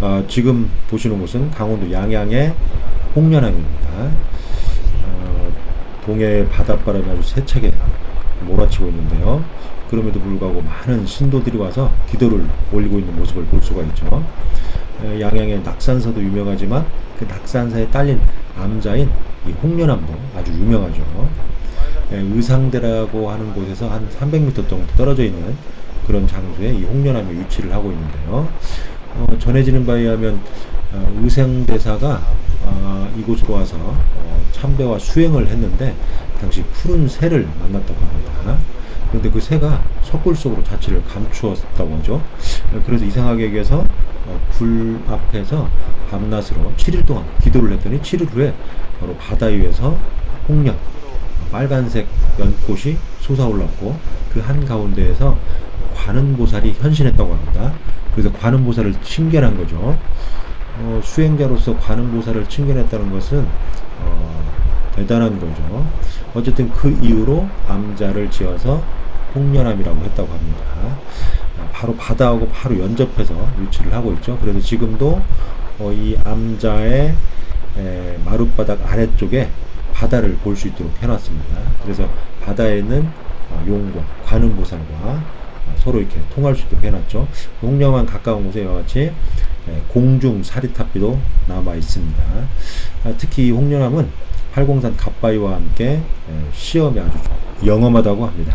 어, 지금 보시는 곳은 강원도 양양의 홍련암입니다. 어, 동해 바닷바람이 아주 세차게 몰아치고 있는데요. 그럼에도 불구하고 많은 신도들이 와서 기도를 올리고 있는 모습을 볼 수가 있죠. 에, 양양의 낙산사도 유명하지만 그 낙산사에 딸린 암자인 이 홍련암도 아주 유명하죠. 에, 의상대라고 하는 곳에서 한 300m 정도 떨어져 있는 그런 장소에 이 홍련암이 위치를 하고 있는데요. 어, 전해지는 바에 의하면 어, 의상대사가 어, 이곳으로 와서 어, 참배와 수행을 했는데 당시 푸른 새를 만났다고 합니다. 그런데 그 새가 석굴 속으로 자취를 감추었다고 하죠. 어, 그래서 이상하게 여기서 어, 불 앞에서 밤낮으로 7일 동안 기도를 했더니 7일 후에 바로 바다 위에서 홍련 빨간색 연꽃이 솟아올랐고 그 한 가운데에서 관음보살이 현신했다고 합니다. 그래서 관음보살을 칭견한 거죠. 어, 수행자로서 관음보살을 칭견했다는 것은 어, 대단한 거죠. 어쨌든 그 이후로 암자를 지어서 홍련암이라고 했다고 합니다. 어, 바로 바다하고 바로 연접해서 유치를 하고 있죠. 그래서 지금도 어, 이 암자의 에, 마룻바닥 아래쪽에 바다를 볼 수 있도록 해놨습니다. 그래서 바다에는 어, 용과 관음보살과 어, 서로 이렇게 통할 수 있도록 해놨죠. 홍련암 가까운 곳에 이와 같이 에, 공중 사리탑비도 남아 있습니다. 아, 특히 이 홍련암은 팔공산 갓바위와 함께 에, 시험이 아주 영험하다고 합니다.